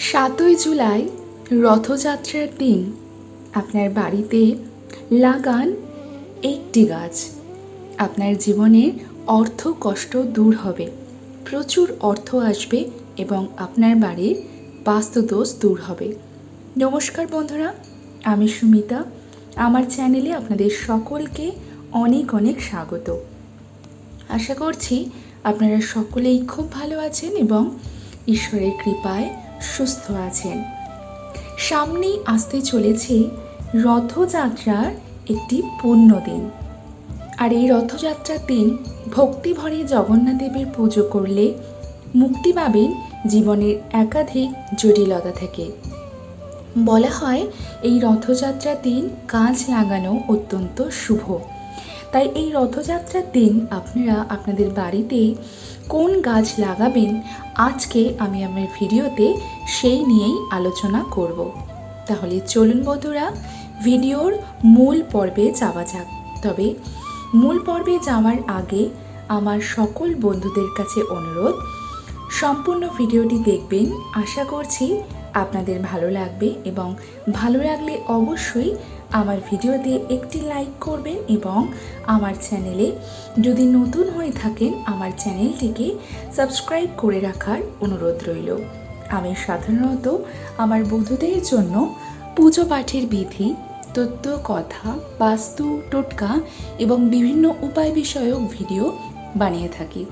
সাতই জুলাই রথযাত্রার দিন। আপনার বাড়িতে লাগান একটি গাছ। আপনার জীবনের অর্থ কষ্ট দূর হবে, প্রচুর অর্থ আসবে এবং আপনার বাড়ির বাস্তুদোষ দূর হবে। নমস্কার বন্ধুরা, আমি সুমিতা। আমার চ্যানেলে আপনাদের সকলকে অনেক অনেক স্বাগত। আশা করছি আপনারা সকলেই খুব ভালো আছেন এবং ঈশ্বরের কৃপায় সুস্থ আছেন। সামনেই আসতে চলেছে রথযাত্রার একটি পূর্ণ দিন আর এই রথযাত্রার দিন ভক্তি ভরে জগন্নাথদেবের পুজো করলে মুক্তি পাবেন জীবনের একাধিক জটিলতা থেকে। বলা হয়, এই রথযাত্রার দিন গাছ লাগানো অত্যন্ত শুভ। তাই এই রথযাত্রার দিন আপনারা আপনাদের বাড়িতে কোন গাছ লাগাবেন, আজকে আমি আমার ভিডিওতে সেই নিয়েই আলোচনা করব। তাহলে চলুন বন্ধুরা, ভিডিওর মূল পর্বে যাওয়া যাক। তবে মূল পর্বে যাওয়ার আগে আমার সকল বন্ধুদের কাছে অনুরোধ, সম্পূর্ণ ভিডিওটি দেখবেন, আশা করছি আপনাদের ভালো লাগবে এবং ভালো লাগলে অবশ্যই আমার ভিডিওতে একটি লাইক করবেন এবং আমার চ্যানেলে যদি নতুন হয়ে থাকেন, আমার চ্যানেলটিকে সাবস্ক্রাইব করে রাখার অনুরোধ রইল। আমি সাধারণত আমার বন্ধুদের জন্য পুজো পাঠের বিধি, তত্ত্ব, কথা, বাস্তু, টোটকা এবং বিভিন্ন উপায় বিষয়ক ভিডিও বানিয়ে থাকি।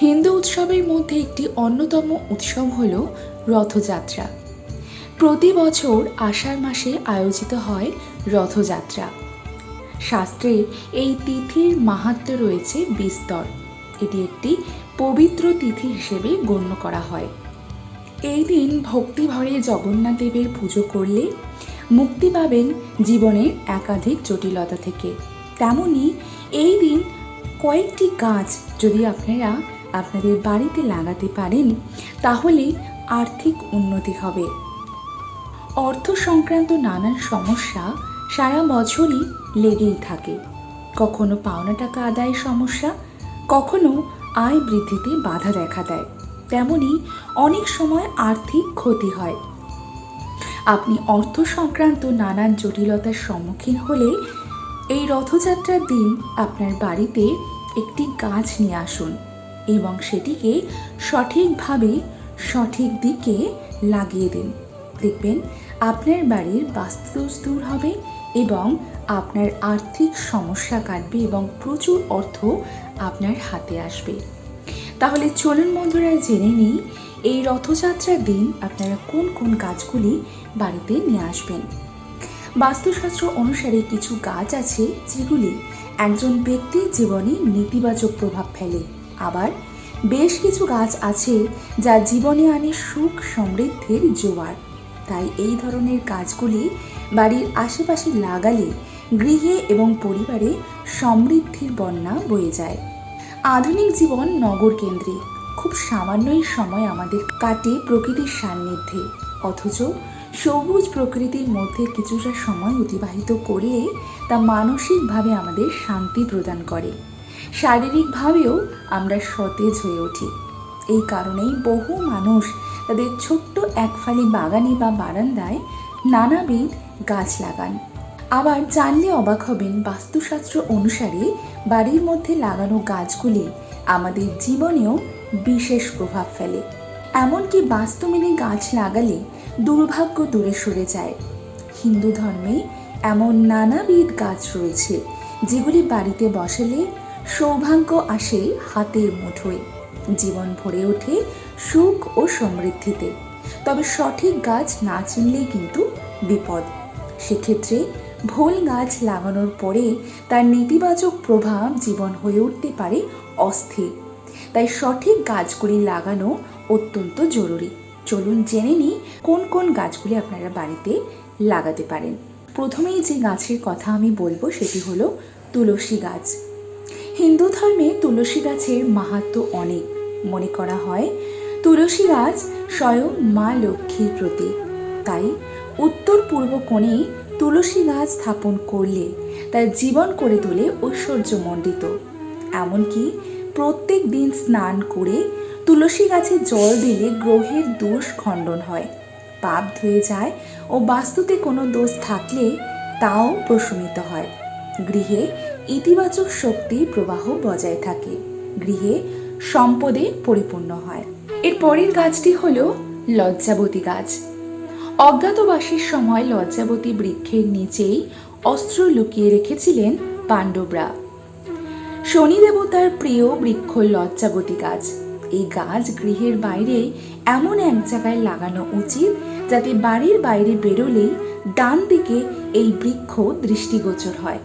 হিন্দু উৎসবের মধ্যে একটি অন্যতম উৎসব হল রথযাত্রা। প্রতি বছর আষাঢ় মাসে আয়োজিত হয় রথযাত্রা। শাস্ত্রে এই তিথির মাহাত্ম্য রয়েছে বিস্তর। এটি একটি পবিত্র তিথি হিসেবে গণ্য করা হয়। এই দিন ভক্তি ভরে জগন্নাথ দেবের পুজো করলে মুক্তি পাবেন জীবনের একাধিক জটিলতা থেকে। তেমনি এই দিন কয়েকটি গাছ যদি আপনারা আপনাদের বাড়িতে লাগাতে পারেন, তাহলে আর্থিক উন্নতি হবে। অর্থ সংক্রান্ত নানান সমস্যা সারা বছরই লেগেই থাকে। কখনো পাওনা টাকা আদায়ের সমস্যা, কখনো আয় বৃদ্ধিতে বাধা দেখা দেয়। তেমনি অনেক সময় আর্থিক ক্ষতি হয়। আপনি অর্থ সংক্রান্ত নানান জটিলতার সম্মুখীন হলে এই রথযাত্রার দিন আপনার বাড়িতে একটি গাছ নিয়ে আসুন এবং সেটিকে সঠিকভাবে সঠিক দিকে লাগিয়ে দিন। দেখবেন আপনার বাড়ির বাস্তুদোষ দূর হবে এবং আপনার আর্থিক সমস্যা কাটবে এবং প্রচুর অর্থ আপনার হাতে আসবে। তাহলে চলুন বন্ধুরা, জেনে নিই এই রথযাত্রার দিন আপনারা কোন কোন গাছগুলি বাড়িতে নিয়ে আসবেন। বাস্তুশাস্ত্র অনুসারে কিছু গাছ আছে যেগুলি একজন ব্যক্তির জীবনে নেতিবাচক প্রভাব ফেলে। আবার বেশ কিছু গাছ আছে যা জীবনে আনে সুখ, সমৃদ্ধির জোয়ার। তাই এই ধরনের গাছগুলি বাড়ির আশেপাশে লাগালে গৃহে এবং পরিবারে সমৃদ্ধির বন্যা বয়ে যায়। আধুনিক জীবন নগর কেন্দ্রিক খুব সামান্যই সময় আমাদের কাটে প্রকৃতির সান্নিধ্যে, অথচ সবুজ প্রকৃতির মধ্যে কিছুটা সময় অতিবাহিত করলে তা মানসিকভাবে আমাদের শান্তি প্রদান করে। শারীরিকভাবেও আমরা সতেজ হয়ে উঠি। এই কারণেই বহু মানুষ তাদের ছোট্ট একফালি বাগানে বা বারান্দায় নানাবিধ গাছ লাগান। আবার জানলে অবাক হবেন বাস্তুশাস্ত্র অনুসারে বাড়ির মধ্যে লাগানো গাছগুলি আমাদের জীবনেও বিশেষ প্রভাব ফেলে। এমনকি বাস্তু মেনে গাছ লাগালে দুর্ভাগ্য দূরে সরে যায়। হিন্দু ধর্মে এমন নানাবিধ গাছ রয়েছে যেগুলি বাড়িতে বসালে সৌভাগ্য আসে হাতের মুঠোয়। জীবন ভরে ওঠে সুখ ও সমৃদ্ধিতে। তবে সঠিক গাছ না চিনলেই কিন্তু বিপদ। সেক্ষেত্রে ভুল গাছ লাগানোর পরে তার নেতিবাচক প্রভাব জীবন হয়ে উঠতে পারে অস্থির। তাই সঠিক গাছগুলি লাগানো অত্যন্ত জরুরি। চলুন জেনে নিই কোন কোন গাছগুলি আপনারা বাড়িতে লাগাতে পারেন। প্রথমেই যে গাছের কথা আমি বলব সেটি হলো তুলসী গাছ। হিন্দু ধর্মে তুলসী গাছের মাহাত্ম অনেক। মনে করা হয় তুলসী গাছ স্বয়ং মা লক্ষ্মীর প্রতীক। তাই উত্তর পূর্ব কোণে তুলসী গাছ স্থাপন করলে তার জীবন করে তোলে ঐশ্বর্যমণ্ডিত এমনকি প্রত্যেক দিন স্নান করে তুলসী গাছে জল দিলে গ্রহের দোষ খণ্ডন হয়, পাপ ধুয়ে যায় ও বাস্তুতে কোনো দোষ থাকলে তাও প্রশমিত হয়। গৃহে ইতিবাচক শক্তি প্রবাহ বজায় থাকে। গৃহে সম্পদে পরিপূর্ণ হয়। এর পরের গাছটি হলো লজ্জাবতী গাছ। অজ্ঞাতবাসীর সময় লজ্জাবতী বৃক্ষের নিচেই অস্ত্র লুকিয়ে রেখেছিলেন পাণ্ডবরা। শনি দেবতার প্রিয় বৃক্ষ লজ্জাবতী গাছ। এই গাছ গৃহের বাইরে এমন এক জায়গায় লাগানো উচিত যাতে বাড়ির বাইরে বেরোলেই ডান দিকে এই বৃক্ষ দৃষ্টিগোচর হয়।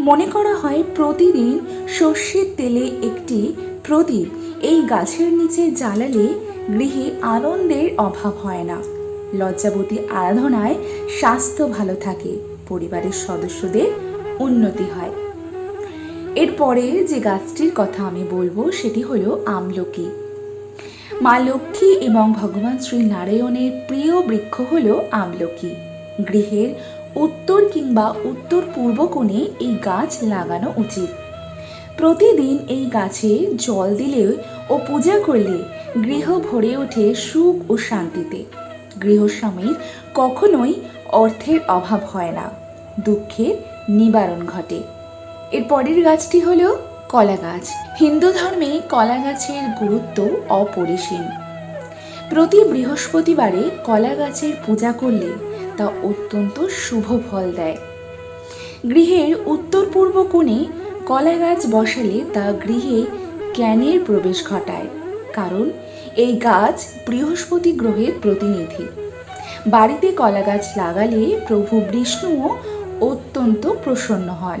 মনে করা হয় প্রতিদিন সর্ষের তেলে একটি প্রদীপ এই গাছের নিচে জ্বালালে গৃহে আনন্দের অভাব হয় না। লজ্জাবতী আরাধনায় স্বাস্থ্য ভালো থাকে, পরিবারের সদস্যদের উন্নতি হয়। এরপরে যে গাছটির কথা আমি বলব সেটি হলো আমলকি। মা লক্ষ্মী এবং ভগবান শ্রী নারায়ণের প্রিয় বৃক্ষ হল আমলকি। গৃহের উত্তর কিংবা উত্তর পূর্ব কোণে এই গাছ লাগানো উচিত। প্রতিদিন এই গাছে জল দিলে ও পূজা করলে গৃহ ভরে ওঠে সুখ ও শান্তিতে। গৃহস্বামীর কখনোই অর্থের অভাব হয় না, দুঃখের নিবারণ ঘটে। এর পরের গাছটি হলো কলা গাছ। হিন্দু ধর্মে কলা গাছের গুরুত্ব অপরিসীম। প্রতি বৃহস্পতিবারে কলা গাছের পূজা করলে তা অত্যন্ত শুভ ফল দেয়। গৃহের উত্তর পূর্ব কোণে কলা গাছ বসালে তা গৃহে জ্ঞানের প্রবেশ ঘটায়, কারণ এই গাছ বৃহস্পতি গ্রহের প্রতিনিধি। বাড়িতে কলা গাছ লাগালে প্রভু বিষ্ণুও অত্যন্ত প্রসন্ন হন।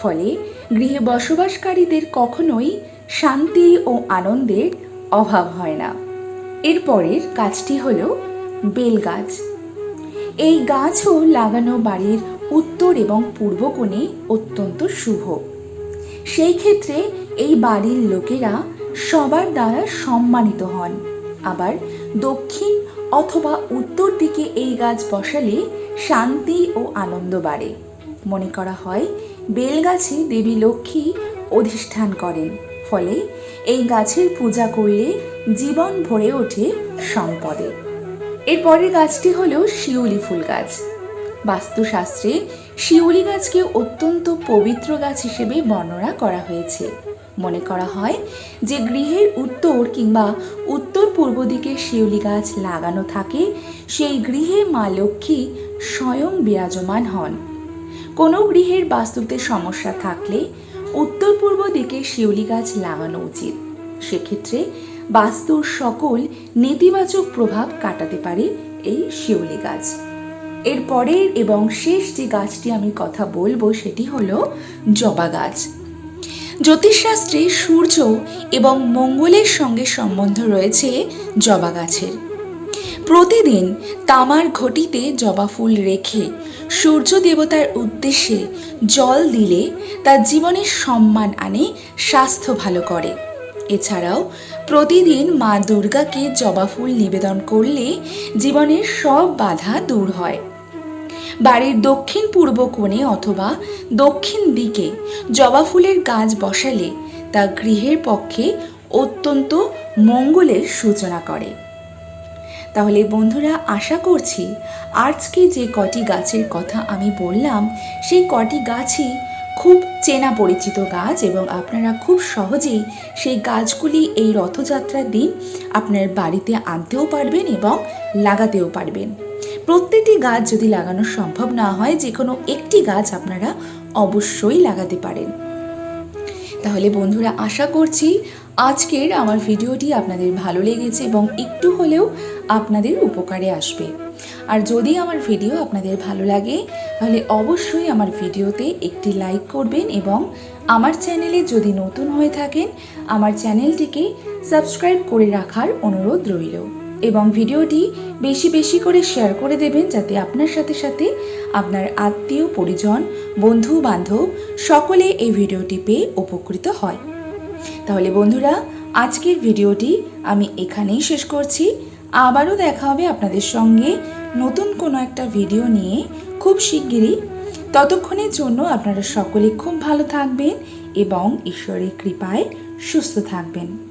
ফলে গৃহে বসবাসকারীদের কখনোই শান্তি ও আনন্দের অভাব হয় না। এরপরের গাছটি হল বেল গাছ। এই গাছও লাগানো বাড়ির উত্তর এবং পূর্ব কোণে অত্যন্ত শুভ। সেই ক্ষেত্রে এই বাড়ির লোকেরা সবার দ্বারা সম্মানিত হন। আবার দক্ষিণ অথবা উত্তর দিকে এই গাছ বসালে শান্তি ও আনন্দ বাড়ে। মনে করা হয়, বেলগাছে দেবী লক্ষ্মী অধিষ্ঠান করেন, ফলে এই গাছের পূজা করলে জীবন ভরে ওঠে সম্পদে। এরপরের গাছটি হলো শিউলি ফুল গাছ। বাস্তুশাস্ত্রে শিউলি গাছকে অত্যন্ত পবিত্র গাছ হিসেবে বর্ণনা করা হয়েছে। মনে করা হয় যে গৃহের উত্তর কিংবা উত্তর পূর্ব দিকে শিউলি গাছ লাগানো থাকে, সেই গৃহে মা লক্ষ্মী স্বয়ং বিরাজমান হন। কোনো গৃহের বাস্তুতে সমস্যা থাকলে উত্তর পূর্ব দিকে শিউলি গাছ লাগানো উচিত। সেক্ষেত্রে বাস্তুর সকল নেতিবাচক প্রভাব কাটাতে পারে এই শিউলি গাছ। এর পরের এবং শেষ যে গাছটি আমি কথা বলব সেটি হলো জবা গাছ। জ্যোতিষশাস্ত্রে সূর্য এবং মঙ্গলের সঙ্গে সম্বন্ধ রয়েছে জবা গাছের। প্রতিদিন তামার ঘটিতে জবা ফুল রেখে সূর্য দেবতার উদ্দেশ্যে জল দিলে তার জীবনের সম্মান আনে, স্বাস্থ্য ভালো করে। এছাড়াও প্রতিদিন মা দুর্গাকে জবা ফুল নিবেদন করলে জীবনের সব বাধা দূর হয়। বাড়ির দক্ষিণ পূর্ব কোণে অথবা দক্ষিণ দিকে জবা ফুলের গাছ বসালে তা গৃহের পক্ষে অত্যন্ত মঙ্গলের সূচনা করে। তাহলে বন্ধুরা, আশা করছি আজকে যে কটি গাছের কথা আমি বললাম, সেই কটি গাছই খুব চেনা পরিচিত গাছ এবং আপনারা খুব সহজেই সেই গাছগুলি এই রথযাত্রার দিন আপনার বাড়িতে আনতেও পারবেন এবং লাগাতেও পারবেন। প্রত্যেকটি গাছ যদি লাগানো সম্ভব না হয় যে কোনো একটি গাছ আপনারা অবশ্যই লাগাতে পারেন। তাহলে বন্ধুরা, আশা করছি আজকের আমার ভিডিওটি আপনাদের ভালো লেগেছে এবং একটু হলেও আপনাদের উপকারে আসবে। আর যদি আমার ভিডিও আপনাদের ভালো লাগে, তাহলে অবশ্যই আমার ভিডিওতে একটি লাইক করবেন এবং আমার চ্যানেলে যদি নতুন হয়ে থাকেন, আমার চ্যানেলটিকে সাবস্ক্রাইব করে রাখার অনুরোধ রইল। এবং ভিডিওটি বেশি বেশি করে শেয়ার করে দেবেন যাতে আপনার সাথে সাথে আপনার আত্মীয়, পরিজন, বন্ধু, বান্ধব সকলে এই ভিডিওটি পেয়ে উপকৃত হয়। তাহলে বন্ধুরা, আজকের ভিডিওটি আমি এখানেই শেষ করছি। আবারও দেখা হবে আপনাদের সঙ্গে নতুন কোনো একটা ভিডিও নিয়ে খুব শিগগিরই। ততক্ষণের জন্য আপনারা সকলে খুব ভালো থাকবেন এবং ঈশ্বরের কৃপায় সুস্থ থাকবেন।